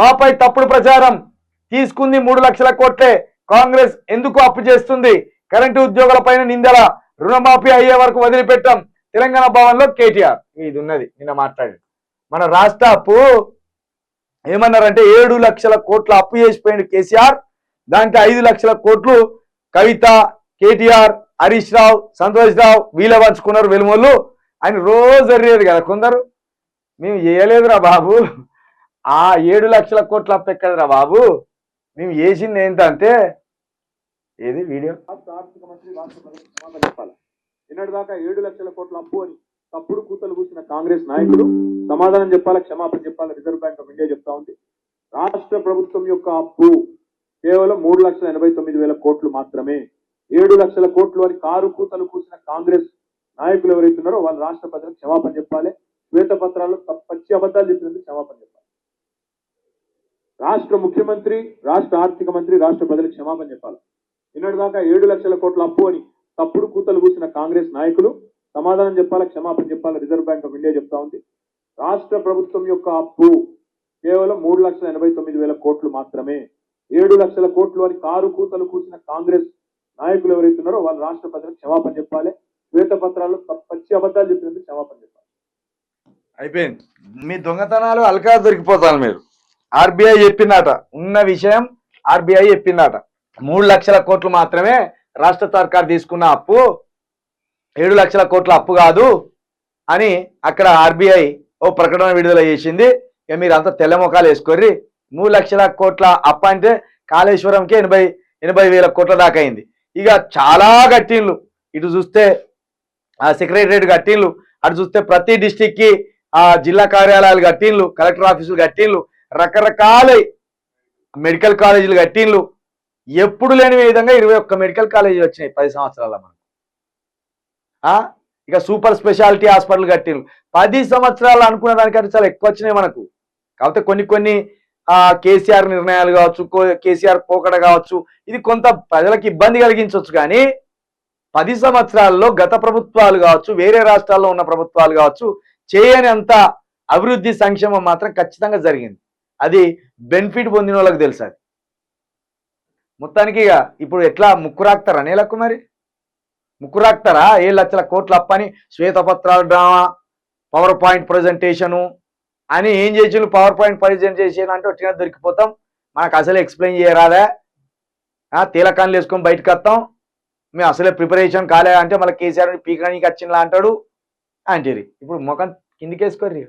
మాపై తప్పుడు ప్రచారం. తీసుకుంది మూడు లక్షల కోట్లే. కాంగ్రెస్ ఎందుకు అప్పు చేస్తుంది? కరెంటు ఉద్యోగులపైన నిందల రుణమాఫీ అయ్యే వరకు వదిలిపెట్టాం. తెలంగాణ భవన్లో కేటీఆర్. ఇది ఉన్నది నిన్న మాట్లాడి మన రాష్ట్ర అప్పు ఏమన్నారంటే ఏడు లక్షల కోట్ల అప్పు చేసిపోయింది కేసీఆర్. దాంట్లో ఐదు లక్షల కోట్లు కవిత కేటీఆర్ హరీష్ రావు సంతోష్ రావు వీళ్ళ పంచుకున్నారు వెలుమోళ్ళు ఆయన రోజు జరిగేది కదా కొందరు. మేము చేయలేదురా బాబు. ఆ ఏడు లక్షల కోట్ల అప్పు ఎక్కడరా బాబు? మేము చేసింది ఏంటంటే ఏది వీడియో? ఆర్థిక మంత్రి క్షమాపణ చెప్పాలి నిన్నటి దాకా ఏడు లక్షల కోట్ల అప్పు అని తప్పుడు కూతలు కూసిన కాంగ్రెస్ నాయకులు సమాధానం చెప్పాలి క్షమాపణ చెప్పాలి? రిజర్వ్ బ్యాంక్ ఆఫ్ ఇండియా చెప్తా ఉంది. రాష్ట్ర ప్రభుత్వం యొక్క అప్పు కేవలం మూడు లక్షల ఎనభై తొమ్మిది వేల కోట్లు మాత్రమే. ఏడు లక్షల కోట్లు అని కారు కూతలు కూర్చిన కాంగ్రెస్ నాయకులు ఎవరైతున్నారో వాళ్ళు రాష్ట్ర ప్రజలకు క్షమాపణ చెప్పాలి. శ్వేతపత్రాల్లో తప్ప- పచ్చి అబద్ధాలు చెప్పినందుకు క్షమాపణ చెప్పాలి. రాష్ట్ర ముఖ్యమంత్రి రాష్ట్ర ఆర్థిక మంత్రి రాష్ట్ర ప్రజలకు క్షమాపణ చెప్పాలి. నిన్నటి దాకా ఏడు లక్షల కోట్ల అప్పు అని తప్పుడు కూతలు కూసిన కాంగ్రెస్ నాయకులు సమాధానం చెప్పాలి క్షమాపణ చెప్పాలి? రిజర్వ్ బ్యాంక్ ఆఫ్ ఇండియా చెప్తా ఉంది. రాష్ట్ర ప్రభుత్వం యొక్క అప్పు కేవలం మూడు లక్షల ఎనభై తొమ్మిది వేల కోట్లు మాత్రమే. ఏడు లక్షల కోట్లు అని కారు కూతలు కూసిన కాంగ్రెస్ నాయకులు ఎవరైతే ఉన్నారో వాళ్ళు రాష్ట్ర ప్రజలకు క్షమాపణ చెప్పాలి. శ్వేతపత్రాల్లో పత్రాలు పచ్చి అబద్ధాలు చెప్పినందుకు క్షమాపణ చెప్పాలి. అయిపోయింది. మీ దొంగతనాలు అల్కా దొరికిపోతాను మీరు. ఆర్బీఐ చెప్పిందట. ఉన్న విషయం ఆర్బీఐ చెప్పిందట. మూడు లక్షల కోట్లు మాత్రమే రాష్ట్ర సర్కార్ తీసుకున్న అప్పు. ఏడు లక్షల కోట్ల అప్పు కాదు అని అక్కడ ఆర్బీఐ ఓ ప్రకటన విడుదల చేసింది. ఇక మీరు అంతా తెల్ల ముఖాలు వేసుకోర్రి. మూడు లక్షల కోట్ల అప్పు అంటే కాళేశ్వరంకి ఎనభై ఎనభై వేల కోట్ల దాకా అయింది. ఇక చాలా గట్టిన్లు ఇటు చూస్తే ఆ సెక్రటరేట్ కట్టిన్లు అటు చూస్తే ప్రతి డిస్టిక్కి ఆ జిల్లా కార్యాలయాలు కట్టిన్లు కలెక్టర్ ఆఫీసులు కట్టిన్లు రకరకాల మెడికల్ కాలేజీలు కట్టిన్లు ఎప్పుడు లేని విధంగా ఇరవై ఒక్క మెడికల్ కాలేజీలు వచ్చినాయి పది సంవత్సరాల మనకు. ఇక సూపర్ స్పెషాలిటీ హాస్పిటల్ కట్టిన్లు పది సంవత్సరాలు అనుకున్న దానికంటే చాలా ఎక్కువ వచ్చినాయి మనకు. కాకపోతే కొన్ని కొన్ని కేసీఆర్ నిర్ణయాలు కావచ్చు కో- కేసీఆర్ పోకడ కావచ్చు ఇది కొంత ప్రజలకు ఇబ్బంది కలిగించవచ్చు కానీ పది సంవత్సరాల్లో గత ప్రభుత్వాలు కావచ్చు వేరే రాష్ట్రాల్లో ఉన్న ప్రభుత్వాలు కావచ్చు చేయని అంత అభివృద్ధి సంక్షేమం మాత్రం ఖచ్చితంగా జరిగింది. అది బెనిఫిట్ పొందిన వాళ్ళకి తెలుసు అది. మొత్తానికి ఇక ఇప్పుడు ఎట్లా ముక్కు రాక్తారా నేలకు మరి? ముక్కు రాక్తారా? ఏడు లక్షల కోట్ల అప్పని శ్వేతపత్రాల డ్రామా పవర్ పాయింట్ ప్రజెంటేషను అని ఏం చేసి పవర్ పాయింట్ ప్రజెంటేషన్ అంటే వచ్చినా దొరికిపోతాం. మనకు అసలు ఎక్స్ప్లెయిన్ చేయరాదా. ఆ, తేలకాన్లు వేసుకొని బయటకు వస్తాం. మేము అసలే ప్రిపరేషన్ కాలే అంటే మళ్ళీ కేసీఆర్ పీకడానికి వచ్చిందా అంటాడు. అంటేరి. ఇప్పుడు ముఖం కిందికేసుకోర్రీ.